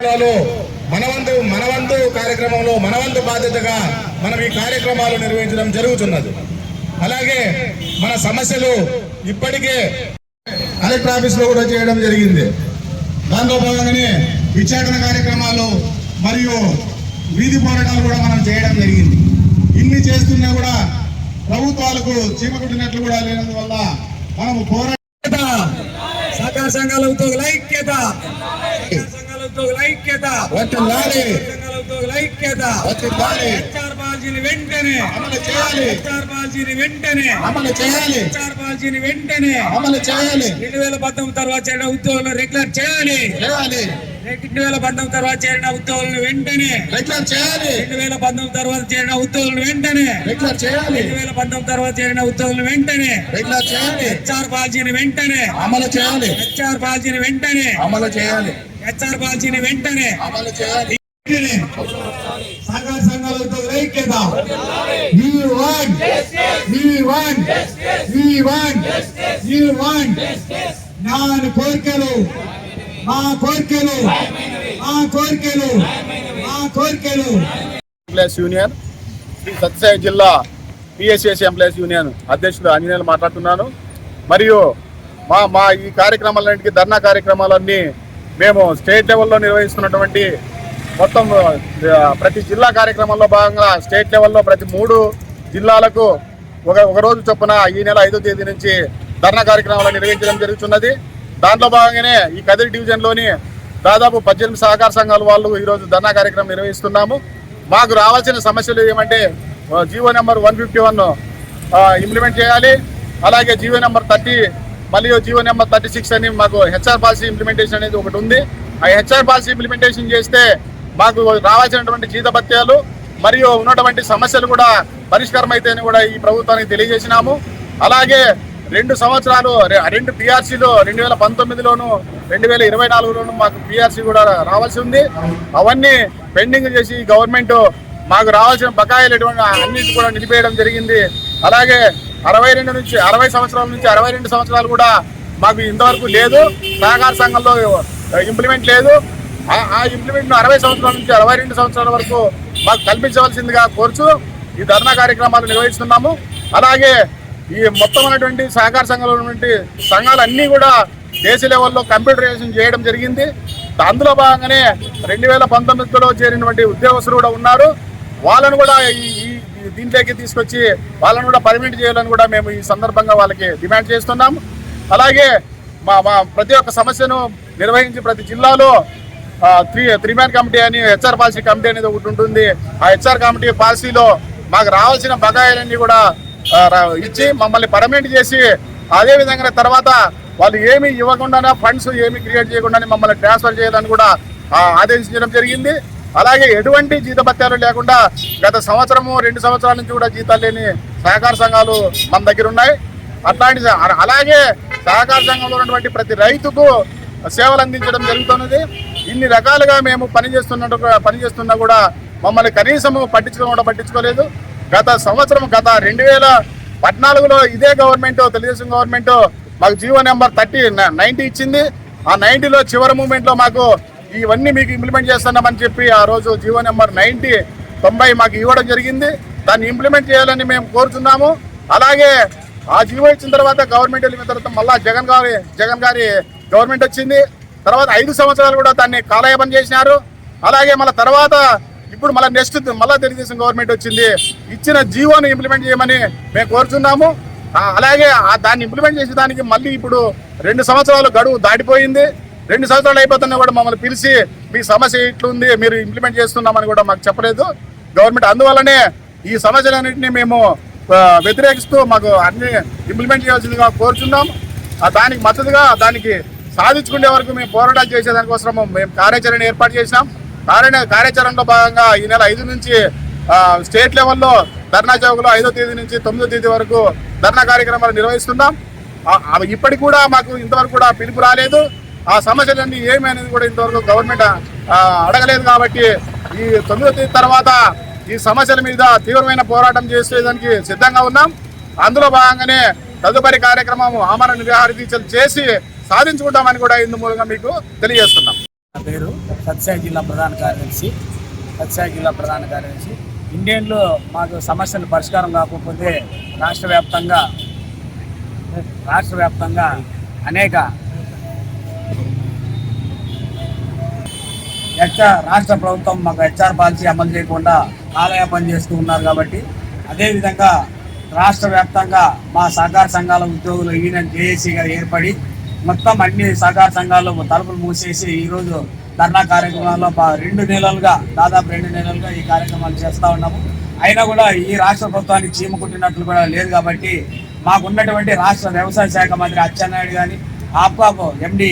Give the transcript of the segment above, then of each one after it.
మనవంతు మనవంతు కార్యక్రమంలో మనవంతు బాధ్యతగా మనం ఈ కార్యక్రమాలు నిర్వహించడం జరుగుతున్నది. అలాగే మన సమస్యలు ఇప్పటికే కలెక్టర్ ఆఫీస్లో కూడా చేయడం జరిగింది. దాంతో భాగంగానే విచారణ కార్యక్రమాలు మరియు వీధి పోరాటాలు కూడా మనం చేయడం జరిగింది. ఇన్ని చేస్తున్నా కూడా ప్రభుత్వాలకు చీమ కుట్టినట్లు కూడా లేనందువల్ల మనము పోరాట సహకార సంఘాల ఉద్యోగుల ఐక్యత! ఉద్యోగుల ఐక్యత వర్తిల్లాలి. సంఘాల ఉద్యోగుల ఐక్యత వర్తిల్లాలి. హెచ్ఆర్ పాలసీని వెంటనే. అమలు చేయాలి. హెచ్ఆర్ పాలసీని వెంటనే. అమలు చేయాలి. హెచ్ఆర్ వెంటనే. అమలు చేయాలి. రెండు వేల పంతొమ్మిది తర్వాత చేరిన ఉద్యోగులను రెగ్యులర్ చేయాలి. చేయాలి. రెండు వేల పంతొమ్మిది తర్వాత చేరిన ఉద్యోగులను వెంటనే. రెగ్యులర్ చేయాలి. రెండు వేల పంతొమ్మిది తర్వాత చేరిన ఉద్యోగులను వెంటనే. రెగ్యులర్ చేయాలి. రెండు వేల పంతొమ్మిది తర్వాత చేరిన ఉద్యోగులను వెంటనే. రెగ్యులర్ చేయాలి. హెచ్ఆర్ పాలసీని వెంటనే. అమలు చేయాలి. హెచ్ఆర్ పాలసీని వెంటనే. అమలు చేయాలి. హెచ్ఆర్ పాలసీని వెంటనే అమలు చేయాలి. సహకార సంఘాల ఉద్యోగుల ఐక్యత. నా కోరికలు. మా కోరికలు. మా కోరికలు. మా కోరికలు. ఎంప్లాయీస్ యూనియన్ శ్రీ సత్యసాయి జిల్లా పిఎస్ఎస్ ఎంప్లాయీస్ యూనియన్ అధ్యక్షుడు ఆంజనేయులు మాట్లాడుతున్నాను. మరియు మా మా ఈ కార్యక్రమాలన్నింటికి ధర్నా కార్యక్రమాలన్నీ మేము స్టేట్ లెవెల్లో నిర్వహిస్తున్నటువంటి మొత్తం ప్రతి జిల్లా కార్యక్రమంలో భాగంగా స్టేట్ లెవెల్లో ప్రతి మూడు జిల్లాలకు ఒక ఒక రోజు చొప్పున ఈ నెల ఐదో తేదీ నుంచి ధర్నా కార్యక్రమాలు నిర్వహించడం జరుగుతున్నది. దాంట్లో భాగంగానే ఈ కదిరి డివిజన్లోని దాదాపు పద్దెనిమిది సహకార సంఘాల వాళ్ళు ఈరోజు ధర్నా కార్యక్రమం నిర్వహిస్తున్నాము. మాకు రావాల్సిన సమస్యలు ఏమంటే GO number one fifty one implement చేయాలి. అలాగే జీవో నెంబర్ థర్టీ మరియు జీవో నెంబర్ థర్టీ సిక్స్ అని మాకు హెచ్ఆర్ పాలసీ ఇంప్లిమెంటేషన్ అనేది ఒకటి ఉంది. ఆ హెచ్ఆర్ పాలసీ ఇంప్లిమెంటేషన్ చేస్తే మాకు రావాల్సినటువంటి జీతభత్యాలు మరియు ఉన్నటువంటి సమస్యలు కూడా పరిష్కారం అయితేనే కూడా ఈ ప్రభుత్వానికి తెలియజేసినాము. అలాగే రెండు సంవత్సరాలు రెండు పిఆర్సీలు రెండు వేల పంతొమ్మిదిలోను రెండు వేల ఇరవై నాలుగులోను మాకు పిఆర్సీ కూడా రావాల్సి ఉంది. అవన్నీ పెండింగ్ చేసి గవర్నమెంట్ మాకు రావాల్సిన బకాయిలు ఎటువంటి అన్నింటి కూడా నిలిపేయడం జరిగింది. అలాగే అరవై రెండు నుంచి అరవై సంవత్సరాల నుంచి అరవై రెండు సంవత్సరాలు కూడా మాకు ఇంతవరకు లేదు. సహకార సంఘంలో ఇంప్లిమెంట్ లేదు. ఆ- ఆ అరవై సంవత్సరాల నుంచి అరవై రెండు సంవత్సరాల వరకు మాకు కల్పించవలసిందిగా కోరుచు ఈ ధర్నా కార్యక్రమాలు నిర్వహిస్తున్నాము. అలాగే ఈ మొత్తం సహకార సంఘంలో ఉన్నటువంటి సంఘాలు అన్నీ కూడా దేశ లెవెల్లో కంప్యూటరైజేషన్ చేయడం జరిగింది. అందులో భాగంగానే రెండు వేల పంతొమ్మిదిలో చేరినటువంటి ఉద్యోగస్తులు కూడా ఉన్నారు. వాళ్ళను కూడా ఈ దీంట్లోకి తీసుకొచ్చి వాళ్ళని కూడా పర్మిట్ చేయాలని కూడా మేము ఈ సందర్భంగా వాళ్ళకి డిమాండ్ చేస్తున్నాం అలాగే మా మా ప్రతి ఒక్క సమస్యను నిర్వహించి ప్రతి జిల్లాలో త్రీ త్రీ మ్యాన్ కమిటీ అని హెచ్ఆర్ పాలసీ కమిటీ అనేది ఒకటి ఉంటుంది. ఆ హెచ్ఆర్ కమిటీ పాలసీలో మాకు రావాల్సిన బకాయిలన్నీ కూడా ఇచ్చి మమ్మల్ని పర్మనెంట్ చేసి అదే విధంగా తర్వాత వాళ్ళు ఏమి ఇవ్వకుండానే ఫండ్స్ ఏమి క్రియేట్ చేయకుండానే మమ్మల్ని ట్రాన్స్ఫర్ చేయాలని కూడా ఆదేశించడం జరిగింది. అలాగే ఎటువంటి జీతభత్యాలు లేకుండా గత సంవత్సరము రెండు సంవత్సరాల నుంచి కూడా జీతాలు లేని సహకార సంఘాలు మన దగ్గర ఉన్నాయి. అట్లాంటి అ- అలాగే సహకార సంఘంలో ఉన్నటువంటి ప్రతి రైతుకు సేవలు అందించడం జరుగుతున్నది. ఇన్ని రకాలుగా మేము పనిచేస్తున్నట్టు పనిచేస్తున్నా కూడా మమ్మల్ని కనీసము పట్టించుకోకుండా పట్టించుకోలేదు. గత సంవత్సరం గత రెండు వేల పద్నాలుగులో ఇదే గవర్నమెంట్ తెలుగుదేశం గవర్నమెంట్ మాకు జీవో నెంబర్ థర్టీ నైన్టీ ఇచ్చింది. ఆ నైన్టీలో చివరి మూమెంట్లో మాకు ఇవన్నీ మీకు ఇంప్లిమెంట్ చేస్తున్నామని చెప్పి ఆ రోజు జీవో నెంబర్ నైన్టీ తొంభై మాకు ఇవ్వడం జరిగింది. దాన్ని ఇంప్లిమెంట్ చేయాలని మేము కోరుతున్నాము. అలాగే ఆ జీవో ఇచ్చిన తర్వాత గవర్నమెంట్ వెళ్ళిన తర్వాత మళ్ళీ జగన్ గారి జగన్ గారి గవర్నమెంట్ వచ్చింది. తర్వాత ఐదు సంవత్సరాలు కూడా దాన్ని కాలయాపన చేసినారు. అలాగే మళ్ళీ తర్వాత ఇప్పుడు మళ్ళీ నెక్స్ట్ మళ్ళీ తెలుగుదేశం గవర్నమెంట్ వచ్చింది. ఇచ్చిన జీవోను ఇంప్లిమెంట్ చేయమని మేము కోరుతున్నాము అలాగే దాన్ని ఇంప్లిమెంట్ చేసే దానికి మళ్ళీ ఇప్పుడు రెండు సంవత్సరాలు గడువు దాటిపోయింది. రెండు సంవత్సరాలు అయిపోతున్నా కూడా మమ్మల్ని పిలిచి మీ సమస్య ఇట్లుంది మీరు ఇంప్లిమెంట్ చేస్తున్నామని కూడా మాకు చెప్పలేదు. గవర్నమెంట్ అందువల్లనే ఈ సమస్యలన్నింటినీ మేము వ్యతిరేకిస్తూ మాకు అన్ని ఇంప్లిమెంట్ చేయాల్సిందిగా కోరుచున్నాం. దానికి మద్దతుగా దానికి సాధించుకునే వరకు మేము పోరాటాలు చేసేదానికోసం మేము కార్యాచరణ ఏర్పాటు చేసినాం. కార్య కార్యాచరణలో భాగంగా ఈ నెల ఐదు నుంచి స్టేట్ లెవెల్లో ధర్నా చౌక్లో ఐదో తేదీ నుంచి తొమ్మిదో తేదీ వరకు ధర్నా కార్యక్రమాలు నిర్వహిస్తున్నాం. ఇప్పటికి కూడా మాకు ఇంతవరకు కూడా పిలుపు రాలేదు. ఆ సమస్యలన్నీ ఏమైనది కూడా ఇంతవరకు గవర్నమెంట్ అడగలేదు కాబట్టి ఈ తొమ్మిదో తేదీ తర్వాత ఈ సమస్యల మీద తీవ్రమైన పోరాటం చేసేదానికి సిద్ధంగా ఉన్నాం. అందులో భాగంగానే తదుపరి కార్యక్రమం ఆమరణ నిరాహార దీక్షలు చేసి సాధించుకుంటామని కూడా ఇందు మూలంగా మీకు తెలియజేస్తున్నాం. నా పేరు సత్సాయి జిల్లా ప్రధాన కార్యదర్శి. సత్సాయి జిల్లా ప్రధాన కార్యదర్శి. ఇండియన్లో మాకు సమస్యలు పరిష్కారం కాకపోతే రాష్ట్ర వ్యాప్తంగా రాష్ట్ర వ్యాప్తంగా అనేక హెచ్ఆర్ రాష్ట్ర ప్రభుత్వం మాకు హెచ్ఆర్ పాలసీ అమలు చేయకుండా కాలయాపన చేస్తూ ఉన్నారు కాబట్టి అదేవిధంగా రాష్ట్ర వ్యాప్తంగా మా సహకార సంఘాల ఉద్యోగులు యూనియన్ జేఏసీగా ఏర్పడి మొత్తం అన్ని సహకార సంఘాలు తలుపులు మూసేసి ఈరోజు ధర్నా కార్యక్రమాల్లో మా రెండు నెలలుగా దాదాపు రెండు నెలలుగా ఈ కార్యక్రమాలు చేస్తూ ఉన్నాము. అయినా కూడా ఈ రాష్ట్ర ప్రభుత్వానికి చీమ కుట్టినట్లు కూడా లేదు కాబట్టి మాకున్నటువంటి రాష్ట్ర వ్యవసాయ శాఖ మంత్రి అచ్చెన్నాయుడు కానీ ఆప్కాప్ ఎండి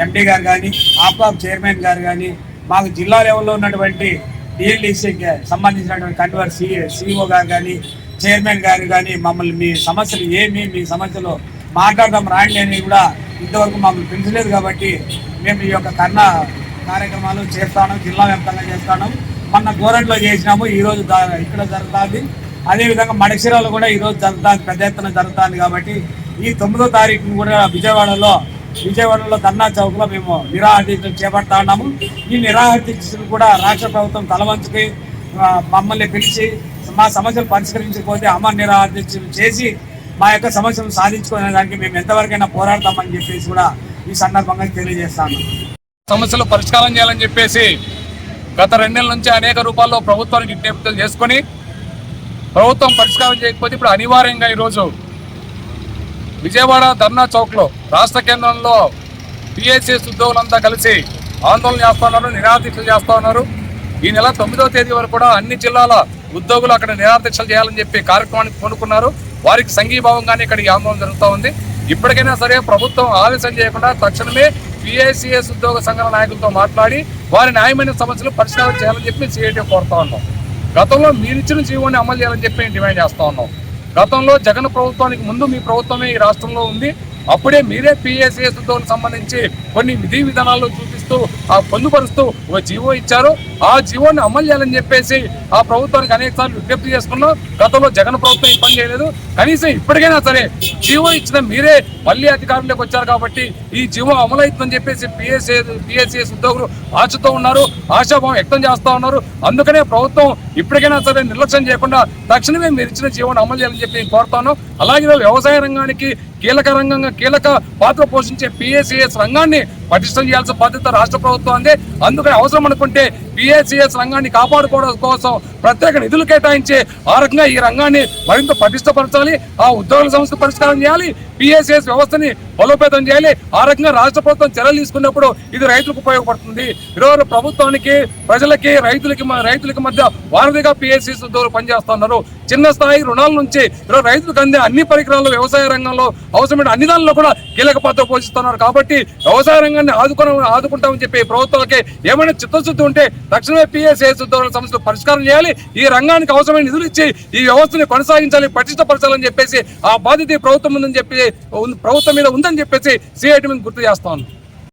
ఎండి గారు కానీ ఆప్కాప్ చైర్మన్ గారు కానీ మాకు జిల్లా లెవెల్లో ఉన్నటువంటి డిఎల్డీసీకి సంబంధించినటువంటి కన్వర్ సిఏ సిఇఓ గారు కానీ చైర్మన్ గారు కానీ మమ్మల్ని మీ సమస్యలు ఏమి మీ సమస్యలు మాట్లాడడం రాండి అని కూడా ఇంతవరకు మమ్మల్ని పిలిచలేదు కాబట్టి మేము ఈ యొక్క కన్నా కార్యక్రమాలు చేస్తాను జిల్లా వ్యాప్తంగా చేస్తాను. మొన్న గోరంట్లో చేసినాము ఈరోజు ఇక్కడ జరుగుతుంది. అదేవిధంగా మడసిరాలు కూడా ఈరోజు జరుగుతుంది పెద్ద ఎత్తున జరుగుతుంది కాబట్టి ఈ తొమ్మిదో తారీఖు కూడా విజయవాడలో విజయవాడలో ధర్నా చౌక్లో మేము నిరాహార దీక్షలు చేపడతా ఉన్నాము. ఈ నిరాహార దీక్షలు కూడా రాష్ట్ర ప్రభుత్వం తలవంచుకి మమ్మల్ని పిలిచి మా సమస్యలు పరిష్కరించకపోతే అమర నిరాహార దీక్షలు చేసి మా యొక్క సమస్యలు సాధించుకునే దానికి మేము ఎంతవరకైనా పోరాడతామని చెప్పేసి కూడా ఈ సందర్భంగా తెలియజేస్తాను సమస్యలు పరిష్కారం చేయాలని చెప్పేసి గత రెండేళ్ళ నుంచి అనేక రూపాల్లో ప్రభుత్వానికి విజ్ఞప్తులు చేసుకొని ప్రభుత్వం పరిష్కారం చేయకపోతే ఇప్పుడు అనివార్యంగా ఈరోజు విజయవాడ ధర్నా చౌక్లో రాష్ట్ర కేంద్రంలో పిఎస్ఎస్ ఉద్యోగులంతా కలిసి ఆందోళన చేస్తా ఉన్నారు నిరాదీక్షలు చేస్తూ ఉన్నారు. ఈ నెల తొమ్మిదవ తేదీ వరకు కూడా అన్ని జిల్లాల ఉద్యోగులు అక్కడ నిరాదీక్షలు చేయాలని చెప్పి కార్యక్రమానికి కొనుక్కున్నారు వారికి సంఘీభావంగానే ఇక్కడ ఈ ఆందోళన జరుగుతూ ఉంది. ఇప్పటికైనా సరే ప్రభుత్వం ఆలస్యం చేయకుండా తక్షణమే పిఐసిఎస్ ఉద్యోగ సంఘాల నాయకులతో మాట్లాడి వారి న్యాయమైన సమస్యలు పరిష్కారం చేయాలని చెప్పి సిఐటి కోరుతా ఉన్నాం. గతంలో మీరు ఇచ్చిన జీవోని అమలు చేయాలని చెప్పి డిమాండ్ చేస్తా ఉన్నాం. గతంలో జగన్ ప్రభుత్వానికి ముందు మీ ప్రభుత్వమే ఈ రాష్ట్రంలో ఉంది. అప్పుడే మీరే పిఎస్ఎస్తో సంబంధించి కొన్ని విధి విధానాలు చూపిస్తూ ఆ పొందుపరుస్తూ ఒక జీవో ఇచ్చారు. ఆ జీవోని అమలు చేయాలని చెప్పేసి ఆ ప్రభుత్వానికి అనేక సార్లు విజ్ఞప్తి చేసుకున్నాం. గతంలో జగన్ ప్రభుత్వం ఈ పని చేయలేదు. కనీసం ఇప్పటికైనా సరే జీవో ఇచ్చిన మీరే మళ్ళీ అధికారంలోకి వచ్చారు కాబట్టి ఈ జీవో అమలవుతుందని చెప్పేసి పిఎస్ఏ పిఎస్సిఎస్ ఉద్యోగులు ఆశతో ఉన్నారు. ఆశాభావం వ్యక్తం చేస్తూ ఉన్నారు. అందుకనే ప్రభుత్వం ఇప్పటికైనా సరే నిర్లక్ష్యం చేయకుండా తక్షణమే మీరు ఇచ్చిన జీవోని అమలు చేయాలని చెప్పి నేను కోరుతాను అలాగే వ్యవసాయ రంగానికి కీలక రంగంగా కీలక పాత్ర పోషించే పిఎస్సిఎస్ రంగాన్ని like పటిష్టం చేయాల్సిన బాధ్యత రాష్ట్ర ప్రభుత్వం అంది. అందుకని అవసరం అనుకుంటే పిఎస్సిఎస్ రంగాన్ని కాపాడుకోవడం కోసం ప్రత్యేక నిధులు కేటాయించి ఆ రకంగా ఈ రంగాన్ని మరింత పటిష్టపరచాలి. ఆ ఉద్యోగుల సమస్య పరిష్కారం చేయాలి. పిఎస్సిఎస్ వ్యవస్థని బలోపేతం చేయాలి. ఆ రకంగా రాష్ట్ర ప్రభుత్వం చర్యలు తీసుకున్నప్పుడు ఇది రైతులకు ఉపయోగపడుతుంది. ఈరోజు ప్రభుత్వానికి ప్రజలకి రైతులకి రైతులకి మధ్య వారధిగా పిఎస్సిఎస్ ఉద్యోగులు పనిచేస్తున్నారు. చిన్న స్థాయి రుణాల నుంచి ఈరోజు రైతులకు అందే అన్ని పరికరాలు వ్యవసాయ రంగంలో అవసరమైన అన్ని దానిలో కూడా కీలక పాత్ర పోషిస్తున్నారు. కాబట్టి వ్యవసాయ రంగం రంగాన్ని ఆదుకుని ఆదుకుంటామని చెప్పి ప్రభుత్వాలకి ఏమైనా చిత్తశుద్ధి ఉంటే తక్షణమే పిఎస్ఏఎస్ ఉద్యోగుల సమస్యలు పరిష్కారం చేయాలి. ఈ రంగానికి అవసరమైన నిధులు ఇచ్చి ఈ వ్యవస్థని కొనసాగించాలి పటిష్టపరచాలని చెప్పేసి ఆ బాధ్యత ప్రభుత్వం ఉందని చెప్పి ఉంది- ప్రభుత్వం మీద ఉందని చెప్పేసి సిఐటి మీద గుర్తు చేస్తాను